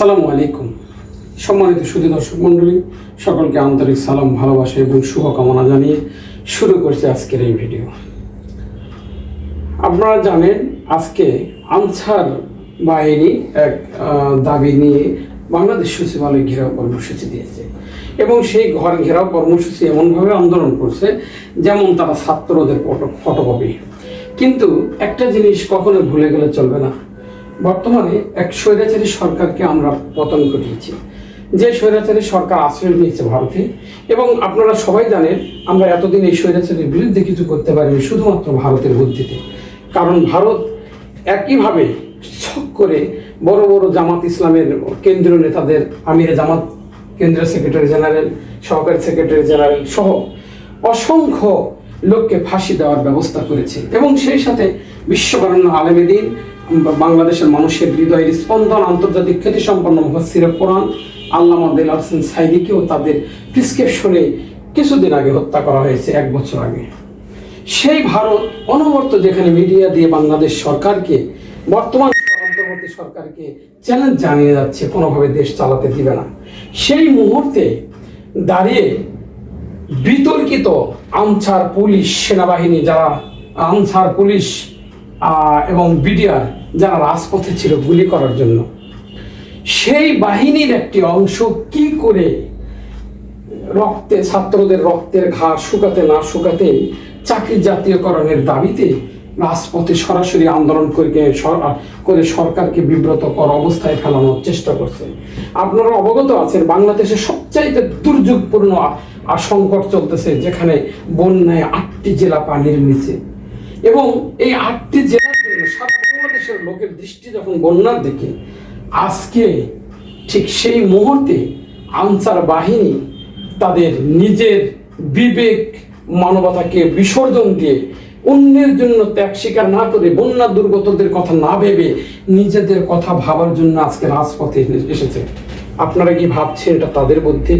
আসসালামু আলাইকুম। সম্মানিত সুধী দর্শক মণ্ডলী, সকলকে আন্তরিক সালাম, ভালোবাসা এবং শুভকামনা জানিয়ে শুরু করছি আজকের এই ভিডিও। আপনারা জানেন, আজকে আনসার বাহিনী এক দাবি নিয়ে বাংলাদেশ সচিবালয় ঘেরাও কর্মসূচি দিয়েছে এবং সেই ঘর ঘেরাও কর্মসূচি এমনভাবে আন্দোলন করছে যেমন তারা ছাত্রদের ফটো- ফটোকপি। কিন্তু একটা জিনিস কখনো ভুলে গেলে চলবে না। বর্তমানে এক স্বৈরাচারী সরকারকে আমরা পতন ঘটিয়েছি। যে স্বৈরাচারী সরকার আশ্রয় নিয়েছে ভারতে, এবং আপনারা সবাই জানেন, আমরা এতদিন এই স্বৈরাচারের বিরুদ্ধে কিছু করতে পারিনি, শুধুমাত্র ভারতের বুদ্ধিতে। কারণ ভারত একইভাবে ছক করে বড় বড় জামাত ইসলামের কেন্দ্রীয় নেতাদের, আমিরে জামাত, কেন্দ্রীয় সেক্রেটারি জেনারেল, সহকারী সেক্রেটারি জেনারেল সহ অসংখ্য লোককে ফাঁসি দেওয়ার ব্যবস্থা করেছে। এবং সেই সাথে বিশ্ববরণ্য আলেমেদিন বাংলাদেশের মানুষের হৃদয়ের স্পন্দন আন্তর্জাতিক খ্যাতিসম্পন্ন মুফাসির কোরআন আল্লামা দিল হোসেন সাইদিকেও তাদের প্রিসক্রিপশনে কিছুদিন আগে হত্যা করা হয়েছে, এক বছর আগে। সেই ভারত অনবর্ত যেখানে মিডিয়া দিয়ে বাংলাদেশ সরকারকে, বর্তমান অন্তর্বর্তী সরকারকে চ্যালেঞ্জ জানিয়ে যাচ্ছে, কোনোভাবে দেশ চালাতে দিবে না। সেই মুহূর্তে দাঁড়িয়ে বিতর্কিত আনসার পুলিশ সেনাবাহিনী যারা আনসার পুলিশ এবং বিডিআর যারা রাজপথে ছিল গুলি করার জন্য। সেই বাহিনীর একটি অংশ কি করে রক্তে, ছাত্রদের রক্তের ঘা শুকাতে না শুকাতে চাকরি জাতীয়করণের দাবিতে রাজপথে সরাসরি আন্দোলন করে করে সরকারকে বিব্রত কর অবস্থায় ফেলানোর চেষ্টা করছে। আপনারা অবগত আছেন, বাংলাদেশে সবচাইতে দুর্যোগপূর্ণ সংকট চলতেছে, যেখানে বন্যায় আটটি জেলা পানির নিচে। এবং এই আটটি জেলার জন্য সারা বাংলাদেশের লোকের দৃষ্টি যখন বন্যার দিকে আজকে ঠিক সেই মুহূর্তে আনসার বাহিনী তাদের নিজের বিবেক, মানবতাকে বিসর্জন দিয়ে অন্যের জন্য ত্যাগ স্বীকার না করে বন্যা দুর্গতদের কথা না ভেবে নিজেদের কথা ভাবার জন্য আজকে রাজপথে এসেছে। আপনারা কি ভাবছেন এটা তাদের বুদ্ধি?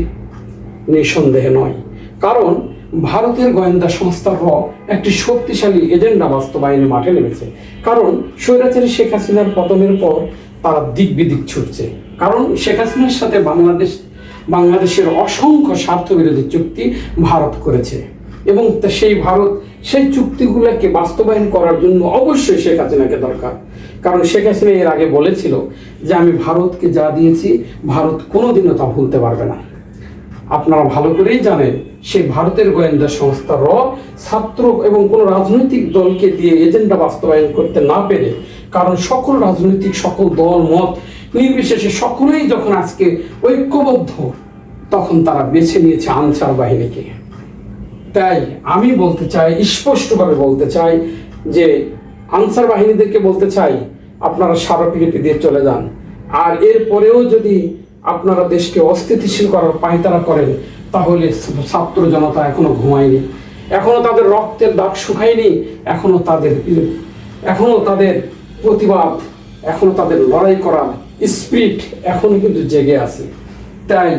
নিঃসন্দেহে নয়। কারণ ভারতের গোয়েন্দা সংস্থা র একটি শক্তিশালী এজেন্ডা বাস্তবায়নে মাঠে নেমেছে। কারণ স্বৈরাচারী শেখ হাসিনার পতনের পর তারা দিক বিদিক ছুটছে। কারণ শেখ হাসিনার সাথে বাংলাদেশ বাংলাদেশের অসংখ্য স্বার্থবিরোধী চুক্তি ভারত করেছে। এবং সেই ভারত সেই চুক্তিগুলোকে বাস্তবায়ন করার জন্য অবশ্যই শেখ হাসিনাকে দরকার। কারণ শেখ হাসিনা এর আগে বলেছিল যে, আমি ভারতকে যা দিয়েছি, ভারত কোনোদিনও তা ভুলতে পারবে না। আপনারা ভালো করেই জানেন সেই ভারতের গোয়েন্দা সংস্থা র ছাত্র এবং কোন রাজনৈতিক দলকে দিয়ে এজেন্ডা বাস্তবায়ন করতে না পেরে, কারণ সকল রাজনৈতিক, সকল দল, মত নির্বিশেষে সকলেই যখন আজকে ঐক্যবদ্ধ, তখন তারা বেছে নিয়েছে আনসার বাহিনীকে। তাই আমি বলতে চাই, স্পষ্টভাবে বলতে চাই যে আনসার বাহিনীদেরকে বলতে চাই, আপনারা স্মারকলিপি দিয়ে চলে যান। আর এরপরেও যদি আপনারা দেশকে অস্থিতিশীল করার পায়তারা করেন তাহলে ছাত্র জনতা এখনও ঘুমায়নি। এখনও তাদের রক্তের দাগ শুকায়নি, এখনও তাদের এখনও তাদের প্রতিবাদ, এখনও তাদের লড়াই করার স্পিরিট এখনও কিন্তু জেগে আছে। তাই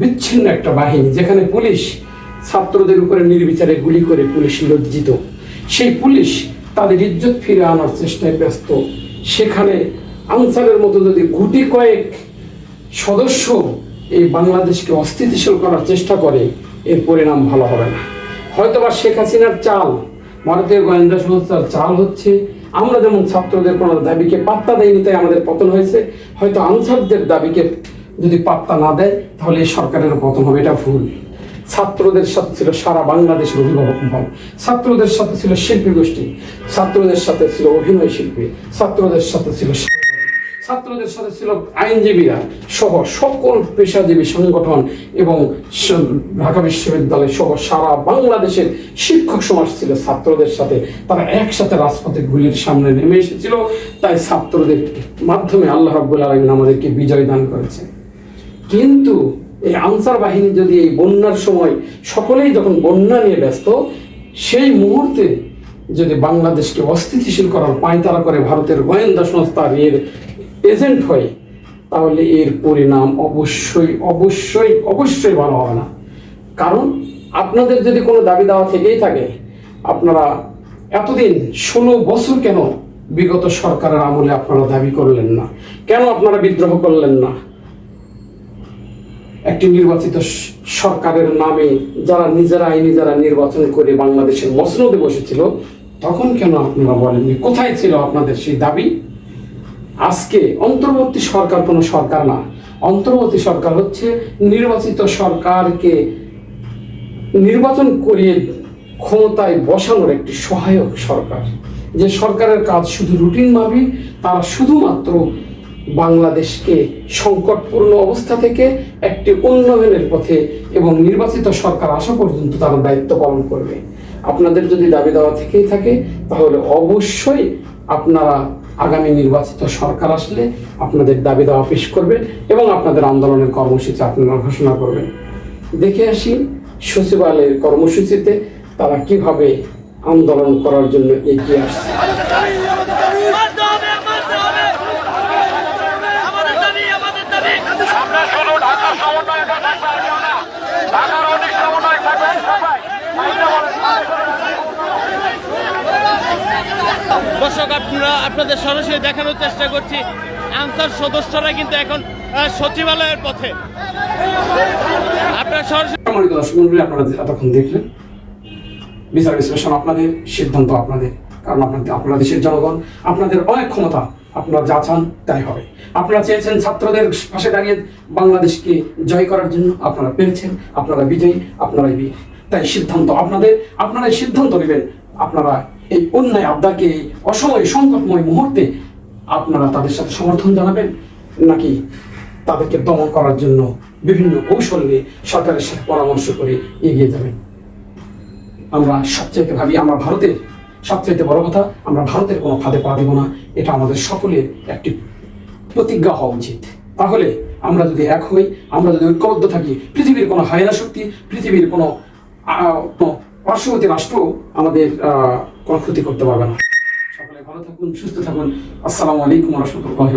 বিচ্ছিন্ন একটা বাহিনী, যেখানে পুলিশ ছাত্রদের উপরে নির্বিচারে গুলি করে পুলিশ লজ্জিত। সেই পুলিশ তাদের ইজ্জত ফিরে আনার চেষ্টায় ব্যস্ত। সেখানে আনসারের মতো যদি গুটি কয়েক সদস্য এই বাংলাদেশকে অস্থিতিশীল করার চেষ্টা করে, এর পরিণাম ভালো হবে না। হয়তোবা শেখ হাসিনার চাল, ভারতীয় গোয়েন্দা সংস্থার চাল হচ্ছে, আমরা যেমন ছাত্রদের কোনো দাবিকে পাত্তা দেয়নি, তাই আমাদের পতন হয়েছে। হয়তো আনসারদের দাবিকে যদি পাত্তা না দেয়, তাহলে এই সরকারের পতন হবে, এটা ভুল। ছাত্রদের সাথে ছিল সারা বাংলাদেশের অভিভাবক মহল। ছাত্রদের সাথে ছিল শিল্পী গোষ্ঠী। ছাত্রদের সাথে ছিল অভিনয় শিল্পী। ছাত্রদের সাথে ছিল ছাত্রদের সাথে ছিল আইনজীবীরা সহ সকল পেশাজীবী সংগঠন এবং ঢাকা বিশ্ববিদ্যালয় সহ সারা বাংলাদেশের শিক্ষক সমাজ ছিল ছাত্রদের সাথে। তারা একসাথে রাজপথে গুলির সামনে নেমে এসেছিল। তাই ছাত্রদের মাধ্যমে আল্লাহ রাব্বুল আলমিন আমাদেরকে বিজয় দান করেছে কিন্তু এই আনসার বাহিনী যদি এই বন্যার সময় সকলেই যখন বন্যা নিয়ে ব্যস্ত, সেই মুহূর্তে যদি বাংলাদেশকে অস্থিতিশীল করার পায়তারা করে ভারতের গোয়েন্দা সংস্থার এর এজেন্ট হয়, তাহলে এর পরিণাম অবশ্যই অবশ্যই অবশ্যই ভালো হবে না। কারণ আপনাদের যদি কোনো দাবি দেওয়া থেকেই থাকে, আপনারা এতদিন ষোলো বছর কেন বিগত সরকারের আমলে আপনারা দাবি করলেন না? কেন আপনারা বিদ্রোহ করলেন না? একটি নির্বাচিত সরকারের নামে যারা নিজেরাই নিজেরা নির্বাচন করে বাংলাদেশের মসনদে বসেছিল, তখন কেন আপনারা বলেননি? কোথায় ছিল আপনাদের সেই দাবি? আজকে অন্তর্বর্তী সরকার কোনো সরকার না। অন্তর্বর্তী সরকার হচ্ছে নির্বাচিত সরকারকে নির্বাচন করিয়ে ক্ষমতায় বসানোর একটি সহায়ক সরকার। যে সরকারের কাজ শুধু রুটিন মাফিক তারা শুধুমাত্র বাংলাদেশকে সংকটপূর্ণ অবস্থা থেকে একটি উন্নয়নের পথে এবং নির্বাচিত সরকার আসা পর্যন্ত তারা দায়িত্ব পালন করবে। আপনাদের যদি দাবি দেওয়া থেকেই থাকে, তাহলে অবশ্যই আপনারা আগামী নির্বাচিত সরকার আসলে আপনাদের দাবি দেওয়া পেশ করবেন এবং আপনাদের আন্দোলনের কর্মসূচি আপনারা ঘোষণা করবেন। দেখে আসি সচিবালয়ের কর্মসূচিতে তারা কীভাবে আন্দোলন করার জন্য এগিয়ে আসছে। মারতে হবে মারতে হবে আমাদের দাবি আমাদের দাবি আমরা শুধু ঢাকার সমন্বয় থাকবে আর কেউ না ঢাকার অনেক সমন্বয় থাকবে সবাই দর্শক, আপনারা, আপনাদের সরাসরি দেখানোর চেষ্টা করছি। আনসার সদস্যরা কিন্তু এখন সচিবালয়ের পথে। আপনারা সরাসরি আপনারা এতক্ষণ দেখলেন বিচার বিশ্লেষণ আপনাদের, সিদ্ধান্ত আপনাদের, কারণ আপনাদের, আপনারা দেশের জনগণ, আপনাদের অনেক আপনারা যা চান তাই হবে। আপনারা চেয়েছেন ছাত্রদের পাশে দাঁড়িয়ে বাংলাদেশকে জয় করার জন্য আপনারা পেরেছেন, আপনারা বিজয়ী, আপনারাই বীর তাই সিদ্ধান্ত আপনাদের, আপনারাই সিদ্ধান্ত নেবেন, আপনারা এই অন্যায় আবদাকে অসময় সংকটময় মুহূর্তে আপনারা তাদের সাথে সমর্থন জানাবেন, নাকি তাদেরকে দমন করার জন্য বিভিন্ন কৌশল নিয়ে সরকারের সাথে পরামর্শ করে এগিয়ে যাবেন? আমরা সবচেয়ে ভাবি, আমরা ভারতের সবচেয়ে বড় কথা, আমরা ভারতের কোনো ফাঁদে পা দেব না, এটা আমাদের সকলের একটি প্রতিজ্ঞা হওয়া উচিত। তাহলে আমরা যদি এক হই, আমরা যদি ঐক্যবদ্ধ থাকি, পৃথিবীর কোনো হায়না শক্তি, পৃথিবীর কোনো পার্শ্ববর্তী রাষ্ট্র আমাদের কোনো ক্ষতি করতে পারবে না। সকলে ভালো থাকুন সুস্থ থাকুন। আসসালামু আলাইকুম রহমতুল্লাহ